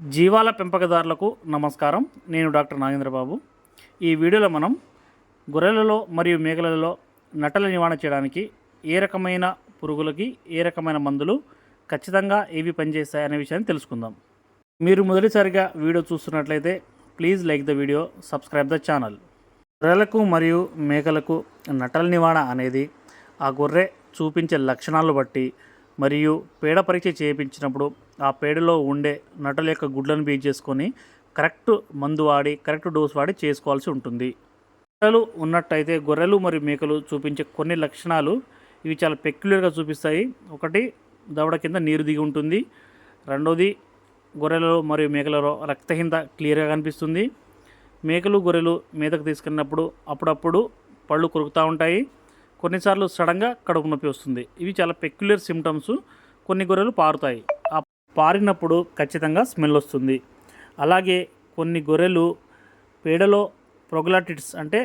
జీవాల పెంపకదారులకు నమస్కారం. నేను డాక్టర్ నాగేంద్రబాబు. ఈ వీడియోలో మనం గొర్రెలలో మరియు మేకలలో నటల నివారణ చేయడానికి ఏ రకమైన పురుగులకి ఏ రకమైన మందులు ఖచ్చితంగా ఏవి పనిచేస్తాయి అనే విషయాన్ని తెలుసుకుందాం. మీరు మొదటిసారిగా వీడియో చూస్తున్నట్లయితే please like the video subscribe the channel. గొర్రెలకు మరియు మేకలకు నటల నివారణ అనేది ఆ గొర్రె చూపించే లక్షణాలు బట్టి మరియు పేడ పరీక్ష చేయించినప్పుడు ఆ పేడలో ఉండే నటల యొక్క గుడ్లను బీజ్ చేసుకొని కరెక్ట్ మందు వాడి కరెక్ట్ డోస్ వాడి చేసుకోవాల్సి ఉంటుంది. గొర్రెలు ఉన్నట్టయితే గొర్రెలు మరియు మేకలు చూపించే కొన్ని లక్షణాలు ఇవి చాలా పెక్యులర్గా చూపిస్తాయి. ఒకటి దవడ కింద నీరు దిగి ఉంటుంది. రెండోది గొర్రెలలో మరియు మేకలలో రక్తహీనత క్లియర్గా కనిపిస్తుంది. మేకలు గొర్రెలు మీదకు తీసుకెళ్ళినప్పుడు అప్పుడప్పుడు పళ్ళు కొరుకుతూ ఉంటాయి. కొన్నిసార్లు సడన్గా కడుపు నొప్పి వస్తుంది. ఇవి చాలా పెక్యులర్ సిమ్టమ్స్ కొన్ని గొర్రెలు పారుతాయి. ఆ పారినప్పుడు ఖచ్చితంగా స్మెల్ వస్తుంది. అలాగే కొన్ని గొర్రెలు పేడలో ప్రోగ్లాటిడ్స్ అంటే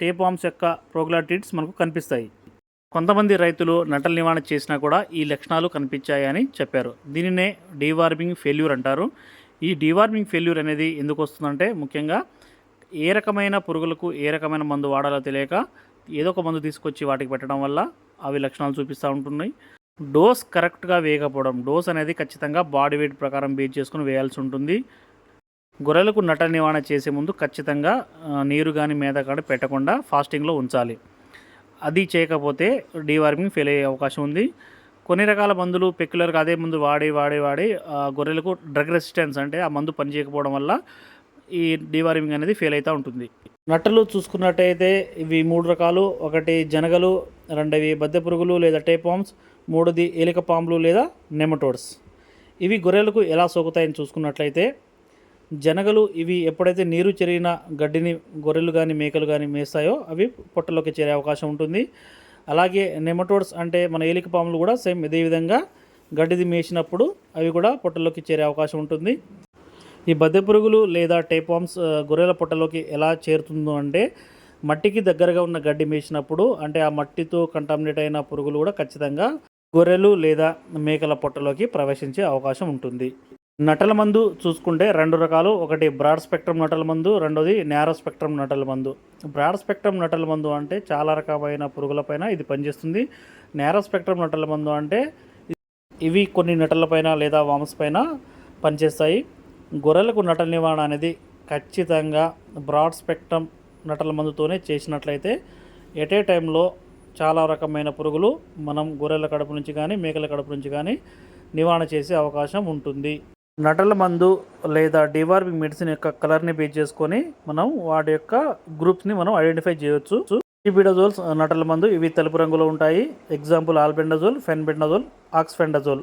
టేపామ్స్ యొక్క ప్రోగ్లాటిడ్స్ మనకు కనిపిస్తాయి. కొంతమంది రైతులు నటల నివారణ చేసినా కూడా ఈ లక్షణాలు కనిపించాయని చెప్పారు. దీనినే డీవార్మింగ్ ఫెయిల్యూర్ అంటారు. ఈ డీవార్మింగ్ ఫెయిల్యూర్ అనేది ఎందుకు వస్తుందంటే ముఖ్యంగా ఏ రకమైన పురుగులకు ఏ రకమైన మందు వాడాలో తెలియక ఏదో ఒక మందు తీసుకొచ్చి వాటికి పెట్టడం వల్ల అవి లక్షణాలు చూపిస్తూ ఉంటున్నాయి. డోస్ కరెక్ట్గా వేయకపోవడం డోస్ అనేది ఖచ్చితంగా బాడీ వెయిట్ ప్రకారం బేస్ చేసుకుని వేయాల్సి ఉంటుంది. గొర్రెలకు నట నివారణ చేసే ముందు ఖచ్చితంగా నీరు కానీ మేత కానీ పెట్టకుండా ఫాస్టింగ్లో ఉంచాలి. అది చేయకపోతే డీవార్మింగ్ ఫెయిల్ అయ్యే అవకాశం ఉంది. కొన్ని రకాల మందులు పెక్యులర్గా అదే మందు వాడి వాడి వాడి గొర్రెలకు డ్రగ్ రెసిస్టెన్స్ అంటే ఆ మందు పనిచేయకపోవడం వల్ల ఈ డీవార్మింగ్ అనేది ఫెయిల్ అవుతూ ఉంటుంది. నట్టలు చూసుకున్నట్టయితే ఇవి మూడు రకాలు. ఒకటి జనగలు రెండవి బద్దె పురుగులు లేదా టేపామ్స్ మూడోది ఏలిక పాములు లేదా నెమటోడ్స్. ఇవి గొర్రెలకు ఎలా సోకుతాయని చూసుకున్నట్లయితే జనగలు ఇవి ఎప్పుడైతే నీరు చెరిగిన గడ్డిని గొర్రెలు కానీ మేకలు కానీ మేస్తాయో అవి పొట్టలోకి చేరే అవకాశం ఉంటుంది. అలాగే నెమటోడ్స్ అంటే మన ఏలిక పాములు కూడా సేమ్ ఇదే విధంగా గడ్డిది మేసినప్పుడు అవి కూడా పొట్టలోకి చేరే అవకాశం ఉంటుంది. ఈ బద్దె పురుగులు లేదా టేపామ్స్ గొర్రెల పొట్టలోకి ఎలా చేరుతుందో అంటే మట్టికి దగ్గరగా ఉన్న గడ్డి మేసినప్పుడు అంటే ఆ మట్టితో కంటామినేట్ అయిన పురుగులు కూడా ఖచ్చితంగా గొర్రెలు లేదా మేకల పొట్టలోకి ప్రవేశించే అవకాశం ఉంటుంది. నటల మందు చూసుకుంటే రెండు రకాలు. ఒకటి బ్రాడ్ స్పెక్ట్రమ్ నటల మందు రెండోది నేరో స్పెక్ట్రమ్ నటల మందు. బ్రాడ్ స్పెక్ట్రమ్ నటల మందు అంటే చాలా రకమైన పురుగులపైన ఇది పనిచేస్తుంది. నేరో స్పెక్ట్రమ్ నటల మందు అంటే ఇవి కొన్ని నటలపైన లేదా వామ్స్ పైన పనిచేస్తాయి. గొర్రెలకు నటల నివారణ అనేది ఖచ్చితంగా బ్రాడ్ స్పెక్ట్రమ్ నటల మందుతోనే చేసినట్లయితే ఎట్ ఏ టైంలో చాలా రకమైన పురుగులు మనం గొర్రెల కడుపు నుంచి కానీ మేకల కడుపు నుంచి కానీ నివారణ చేసే అవకాశం ఉంటుంది. నటల మందు లేదా డివార్మింగ్ మెడిసిన్ యొక్క కలర్ని బేస్ చేసుకొని మనం వాటి యొక్క గ్రూప్స్ని మనం ఐడెంటిఫై చేయవచ్చు ఈబిడజోల్స్ నటల మందు ఇవి తెలుపు రంగులో ఉంటాయి. Example albendazole fenbendazole oxfendazole.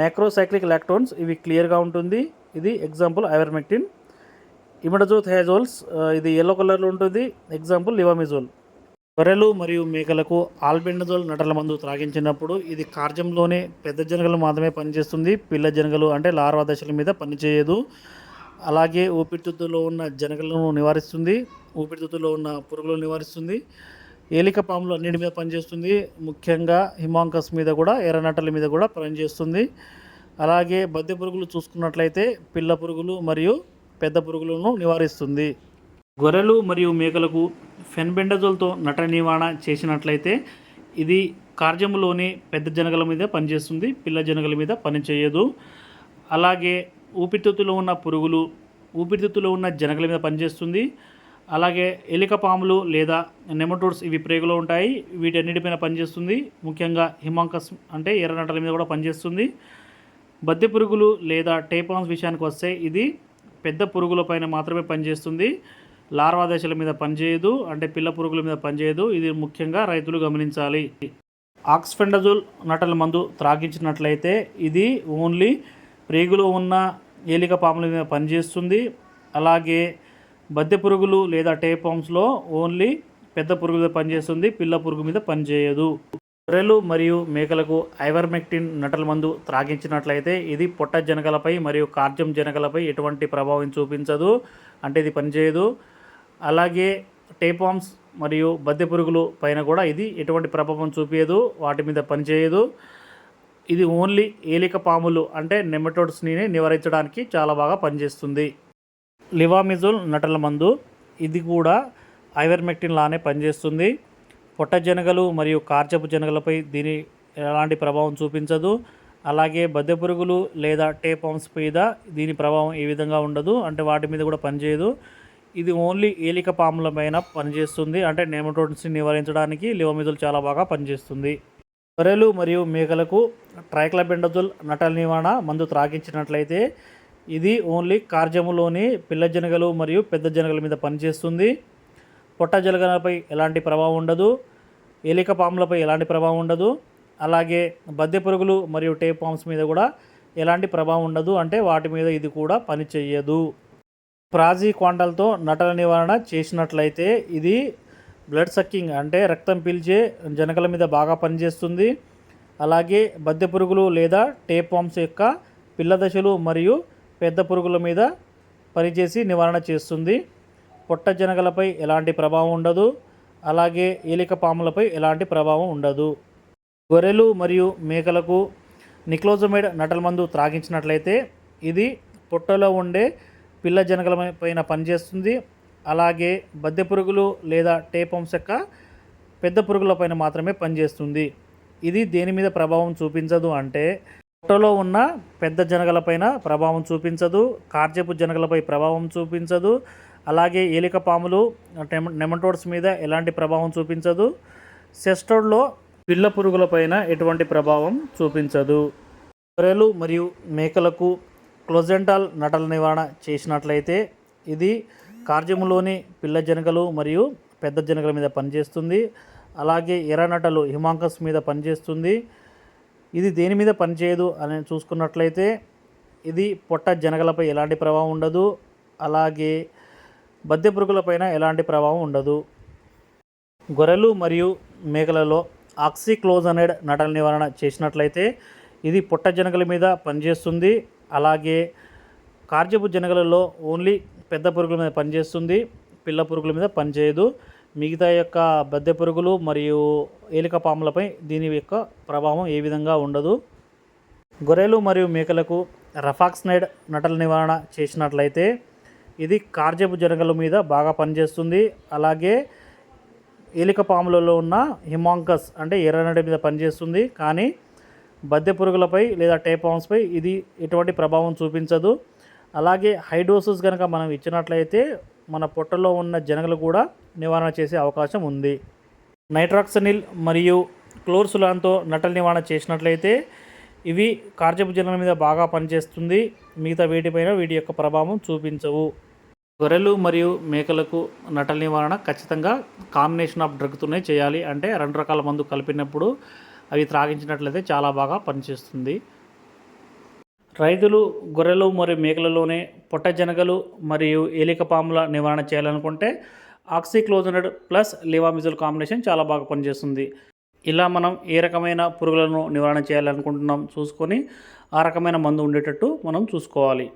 Macrocyclic lactones ఇవి క్లియర్గా ఉంటుంది. ఇది ఎగ్జాంపుల్ ఐవర్మెక్టిన్ ఇమిడజోత్ థయాజోల్స్ ఇది ఎల్లో కలర్లో ఉంటుంది. ఎగ్జాంపుల్ లివామిజోల్ గొర్రెలు మరియు మేకలకు ఆల్బెండజోల్ నటల మందు త్రాగించినప్పుడు ఇది కార్జంలోనే పెద్ద జనగలు మాత్రమే పనిచేస్తుంది. పిల్ల జనగలు అంటే లార్వా దశల మీద పనిచేయదు. అలాగే ఊపిరితిత్తులో ఉన్న జనగలను నివారిస్తుంది. ఊపిరితిత్తులో ఉన్న పురుగులను నివారిస్తుంది. ఏలిక పాములు అన్నిటి మీద పనిచేస్తుంది. ముఖ్యంగా హిమాంకస్ మీద కూడా ఎర్రనటల మీద కూడా పనిచేస్తుంది. అలాగే బద్దె పురుగులు చూసుకున్నట్లయితే పిల్ల పురుగులు మరియు పెద్ద పురుగులను నివారిస్తుంది. గొర్రెలు మరియు మేకలకు ఫెన్బెండజోల్తో నట నివారణ చేసినట్లయితే ఇది కార్యములోని పెద్ద జనగల మీద పనిచేస్తుంది పిల్ల జనగల మీద పనిచేయదు అలాగే ఊపిరితిత్తులో ఉన్న పురుగులు ఊపిరితిత్తులో ఉన్న జనగల మీద పనిచేస్తుంది. అలాగే ఎలిక పాములు లేదా నెమటోడ్స్ ఇవి ప్రేగులో ఉంటాయి వీటన్నిటిపైన పనిచేస్తుంది. ముఖ్యంగా హిమాంకస్ అంటే ఎర్ర నటల మీద కూడా పనిచేస్తుంది. బద్దె పురుగులు లేదా టేపాన్స్ విషయానికి వస్తే ఇది పెద్ద పురుగుల పైన మాత్రమే పనిచేస్తుంది. లార్వా దశల మీద పనిచేయదు అంటే పిల్ల పురుగుల మీద పనిచేయదు. ఇది ముఖ్యంగా రైతులు గమనించాలి. ఆక్స్ఫెండజోల్ నటల మందు త్రాగించినట్లయితే ఇది ఓన్లీ ప్రేగులో ఉన్న ఏలిక పాముల మీద పనిచేస్తుంది. అలాగే బద్దె పురుగులు లేదా టేపామ్స్లో ఓన్లీ పెద్ద పురుగు మీద పనిచేస్తుంది పిల్ల పురుగు మీద పనిచేయదు. గొర్రెలు మరియు మేకలకు ఐవర్మెక్టిన్ నటల మందు త్రాగించినట్లయితే ఇది పొట్ట జనగలపై మరియు కార్జం జనకలపై ఎటువంటి ప్రభావం చూపించదు అంటే ఇది పనిచేయదు. అలాగే టేపామ్స్ మరియు బద్దె పురుగులు పైన కూడా ఇది ఎటువంటి ప్రభావం చూపించదు వాటి మీద పనిచేయదు. ఇది ఓన్లీ ఏలిక పాములు అంటే నెమటోడ్స్ని నివారించడానికి చాలా బాగా పనిచేస్తుంది. లివామిజోల్ నటల మందు ఇది కూడా ఐవర్మెక్టిన్ లానే పనిచేస్తుంది. పొట్టజనగలు మరియు కార్చపు జనగలపై దీని ఎలాంటి ప్రభావం చూపించదు. అలాగే బద్దె పురుగులు లేదా టేపామ్స్ మీద దీని ప్రభావం ఏ విధంగా ఉండదు. అంటే వాటి మీద కూడా పనిచేయదు. ఇది ఓన్లీ ఏలిక పాముల పైన పనిచేస్తుంది. అంటే నెమటోడ్స్ని నివారించడానికి లివమిజుల్ చాలా బాగా పనిచేస్తుంది. గొర్రెలు మరియు మేకలకు ట్రైక్లబెండజుల్ నటల నివారణ మందు త్రాగించినట్లయితే ఇది ఓన్లీ కార్జములోని పిల్ల జనగలు మరియు పెద్ద జనగల మీద పనిచేస్తుంది. పొట్ట జలగలపై ఎలాంటి ప్రభావం ఉండదు ఎలిక పాములపై ఎలాంటి ప్రభావం ఉండదు అలాగే బద్దె పురుగులు మరియు టేప్ పామ్స్ మీద కూడా ఎలాంటి ప్రభావం ఉండదు. అంటే వాటి మీద ఇది కూడా పని ప్రాజీ క్వాంటల్తో నటల నివారణ చేసినట్లయితే ఇది బ్లడ్ సక్కింగ్ అంటే రక్తం పీల్చే జనకల మీద బాగా పనిచేస్తుంది. అలాగే బద్దె పురుగులు లేదా టేప్ పామ్స్ యొక్క పిల్ల దశలు మరియు పెద్ద పురుగుల మీద పనిచేసి నివారణ చేస్తుంది. పొట్ట జనగలపై ఎలాంటి ప్రభావం ఉండదు. అలాగే ఏలిక పాములపై ఎలాంటి ప్రభావం ఉండదు. గొర్రెలు మరియు మేకలకు నిక్లోజమైడ్ నటల మందు త్రాగించినట్లయితే ఇది పొట్టలో ఉండే పిల్ల జనగల పైన పనిచేస్తుంది. అలాగే బద్దె పురుగులు లేదా టేపంస్ యొక్క పెద్ద పురుగుల పైన మాత్రమే పనిచేస్తుంది. ఇది దేని మీద ప్రభావం చూపించదు అంటే పొట్టలో ఉన్న పెద్ద జనగలపైన ప్రభావం చూపించదు. కార్జపు జనగలపై ప్రభావం చూపించదు. అలాగే ఏలిక పాములు నెమటోడ్స్ మీద ఎలాంటి ప్రభావం చూపించదు. సెస్టోడ్లో పిల్ల పురుగులపైన ఎటువంటి ప్రభావం చూపించదు. గొర్రెలు మరియు మేకలకు క్లోజెంటాల్ నటల నివారణ చేసినట్లయితే ఇది కార్జములోని పిల్ల జనగలు మరియు పెద్ద జనగల మీద పనిచేస్తుంది. అలాగే ఎర్ర నటలు హిమాంకస్ మీద పనిచేస్తుంది. ఇది దేని మీద పనిచేయదు అని చూసుకున్నట్లయితే ఇది పొట్ట జనగలపై ఎలాంటి ప్రభావం ఉండదు. అలాగే బద్దె పురుగులపైన ఎలాంటి ప్రభావం ఉండదు. గొర్రెలు మరియు మేకలలో ఆక్సిక్లోజనైడ్ నటల నివారణ చేసినట్లయితే ఇది పొట్ట జనగల మీద పనిచేస్తుంది. అలాగే కార్జపు జనగలలో ఓన్లీ పెద్ద పురుగుల మీద పనిచేస్తుంది. పిల్ల పురుగుల మీద పనిచేయదు. మిగతా యొక్క బద్దె పురుగులు మరియు ఏలిక పాములపై దీని యొక్క ప్రభావం ఏ విధంగా ఉండదు. గొర్రెలు మరియు మేకలకు రఫాక్స్నైడ్ నటల నివారణ చేసినట్లయితే ఇది కార్జపు జనగల మీద బాగా పనిచేస్తుంది. అలాగే ఏలిక పాములలో ఉన్న హిమాంకస్ అంటే ఎర్రనడి మీద పనిచేస్తుంది. కానీ బద్దె పురుగులపై లేదా టేపామ్స్పై ఇది ఎటువంటి ప్రభావం చూపించదు. అలాగే హైడోసెస్ కనుక మనం ఇచ్చినట్లయితే మన పొట్టలో ఉన్న జనగలు కూడా నివారణ చేసే అవకాశం ఉంది. నైట్రాక్సనిల్ మరియు క్లోర్సులాన్తో నటల నివారణ చేసినట్లయితే ఇవి కార్జపు జనగల మీద బాగా పనిచేస్తుంది. మిగతా వీటిపైన వీటి యొక్క ప్రభావం చూపించవు. గొర్రెలు మరియు మేకలకు నటల నివారణ ఖచ్చితంగా కాంబినేషన్ ఆఫ్ డ్రగ్తోనే చేయాలి. అంటే రెండు రకాల మందు కలిపినప్పుడు అవి త్రాగించినట్లయితే చాలా బాగా పనిచేస్తుంది. రైతులు గొర్రెలు మరియు మేకలలోనే పొట్ట జనగలు మరియు ఏలిక పాముల నివారణ చేయాలనుకుంటే ఆక్సిక్లోజనడ్ ప్లస్ లివామిజల్ కాంబినేషన్ చాలా బాగా పనిచేస్తుంది. ఇలా మనం ఏ రకమైన పురుగులను నివారణ చేయాలనుకుంటున్నాం చూసుకొని ఆ రకమైన మందు ఉండేటట్టు మనం చూసుకోవాలి.